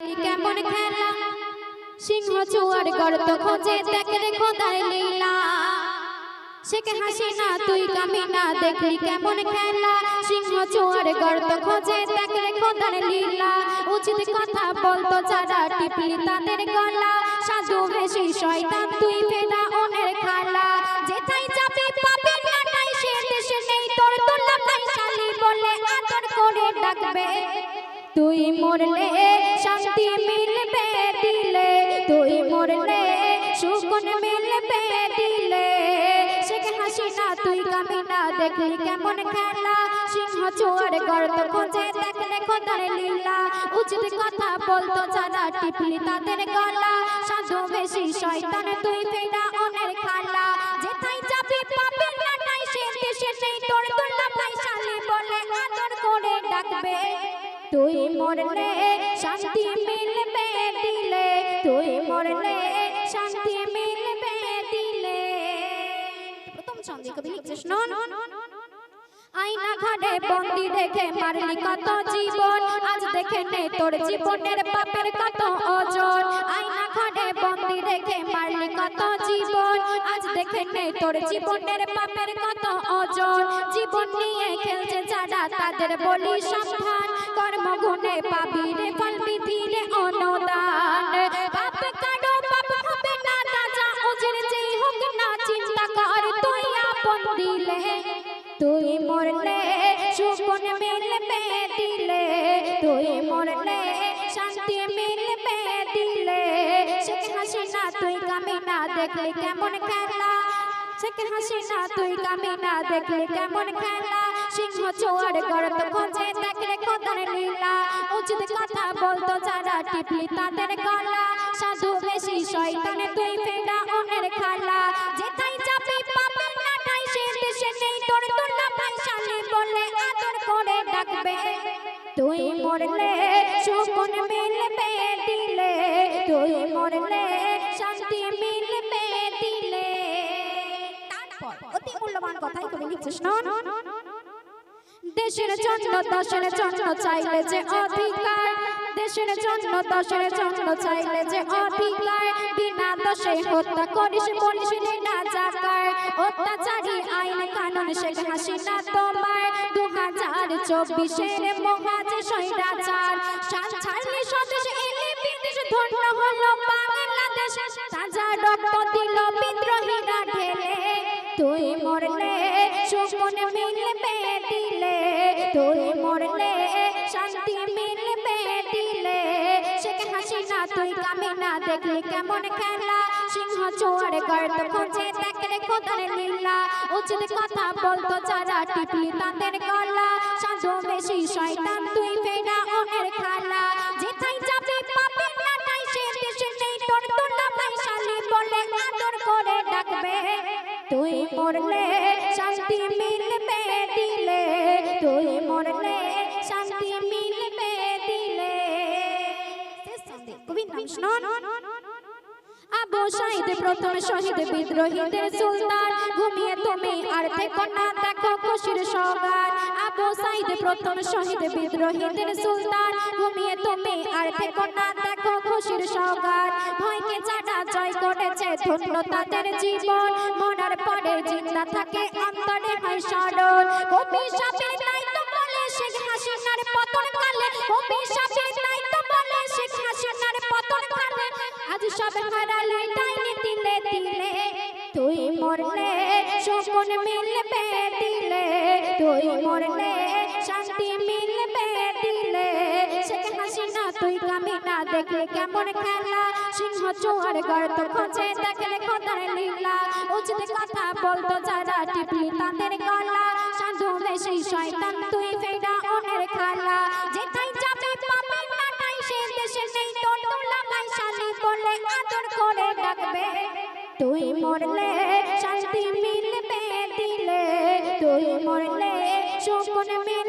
কেমন খেলা? সিংহ চুয়ার গর্ত খোঁজে, দেখ রে খোদার লীলা। শেখে হাসি না, তুই কামি না, দেখলি কেমন খেলা? সিংহ চুয়ার গর্ত খোঁজে, দেখ রে খোদার লীলা। উচিত কথা বলতো যারা টিপলি তাদের গলা। সাধু বেশি শয়তান তুই ফেরা ওনের খালা। যেথায় যাবে পাবে না তাই সে দেশে নেই। তোর তোলা বলে আদর করে ডাকবে। তুই মরলে শান্তি মিলবে দিলে, তুই মরলে সুকুন মিলবে দিলে। শেখে হাসি না তুই কামি না দেখলি কেমন খেলা? সিংহ চোর গর্ত খোঁজে দেখলে খোদার লীলা। উচিত কথা বলতো যারা টিপলি তাদের গলা। সাধু বেশি শয়তান, তুই ফেরা অনের খালা। যেথায় যাবি পাবি না তাই সে দেশে নেই তোর তোলা ভাই শালি বলে আদর করে ডাকবে। তুই মরলে শান্তি মিলবে দিলে। তুই মরলে শান্তি মিলবে দিলে। প্রথম ছন্দে কবি লিখছে শুনুন আয়না ঘাটে বন্দি দেখে মারলি কত জীবন। আজ দেখে নে তোর জীবনের পাপের কত ওজন আয়না ঘাটে বন্দি দেখে মারলি কত জীবন। আজ দেখে নে তোর জীবনের পাপের কত ওজন জীবন নিয়ে খেলছে যারা তাদের বলি সাবধান কর্ম গুণে পাবি রে, ফল বিধিরে অনুদান। পাপ কাটো পাপ হবে না রাজা ওজের যেই হোক না চিন্তা কর, তুই আপন দিলে। তুই মরলে সুপন মিলবে দিলে। তুই মরলে শান্তি হাসিনা, তুই কামি না দেখলে কেমন খেলা? শেখ হাসিনা, তুই কামি না দেখলে কেমন খেলা? সিংহ চোয়ার গর্ত খোঁজে দেখলে খোদার লীলা। কথা বলতো তুই না করে ডাকবে। তুই মরলে সুকুন মিলবে দিলে। তুই মরলে কথাই কবি লিখছে শুনুন দেশের জন্য দশের জন্য চাইলে যে অধিকার। দেশের জন্য দশের জন্য চাইলে যে অধিকার। বিনা দোষে হত্যা করিস বলিস না জাকার অত্যাচারী আইন কানুন শেখ হাসিনা তোমার দু হাজার চব্বিশের মহাজে সৈরাচার সাত ছাড়লে স্বদেশ এলে বিদেশ ধন্য হলো বাংলাদেশ। তাজা রক্ত তুই মরলে সুমন মিলবে দিলে। তুই মরলে শান্তি মিলবে দিলে। শেখ হাসিনা, তুই কামি না দেখলি কেমন খেলা? সিংহ চোয়ার গর্ত খোঁজে দেখলে খোদার লীলা? উচিত কথা বলতো যারা টিপলি তাদের গলা। সাধু বেশি শয়তান, তুই মরলে শান্তি মিলবে দিলে, তুই মরলে শান্তি মিলবে দিলে। কবির নাম শুনুন আবু শহীদ প্রথম শহীদ বিদ্রোহীদের সুলতান। ঘুমিয়ে তুমি আর দেখো না, দেখো খুশির সগান আবু প্রথম শহীদ বিদ্রোহীদের সুলতান। ঘুমিয়ে তুমি আর দেখো না, দেখো খুশির সগান ভয়কে যারা জয় করেছে ধন্য তাদের জীবন। মরার পরে জিন্দা থাকে অন্তরে হয় স্মরণ। কবি সাপের নাই তো বলে শেখ হাসিনার পতন কালে। কবি সাপের নাই তো বলে শেখ হাসিনার পতন কালে। আজ সব হারালে ডাইনি দিলে দিলে তুই মরলে শকুন মিলবে। তুই মরলে শান্তি মিলবে দিলে। হাসিনা, তুই কামি না দেখলে কেমন খেলা। সিংহ খোঁজে, দেখলে লীলা। উচিত কথা বলতো যারা টিপলি তাদের গলা। সাধু বেশি শয়তান, তুই ফেরা অনের খালা। যাবে পাবে না তাই সে দেশে নেই। শালি বলে আদর করে ডাকবে। তুই মরলে শান্তি মিলবে সুকুন মিলবে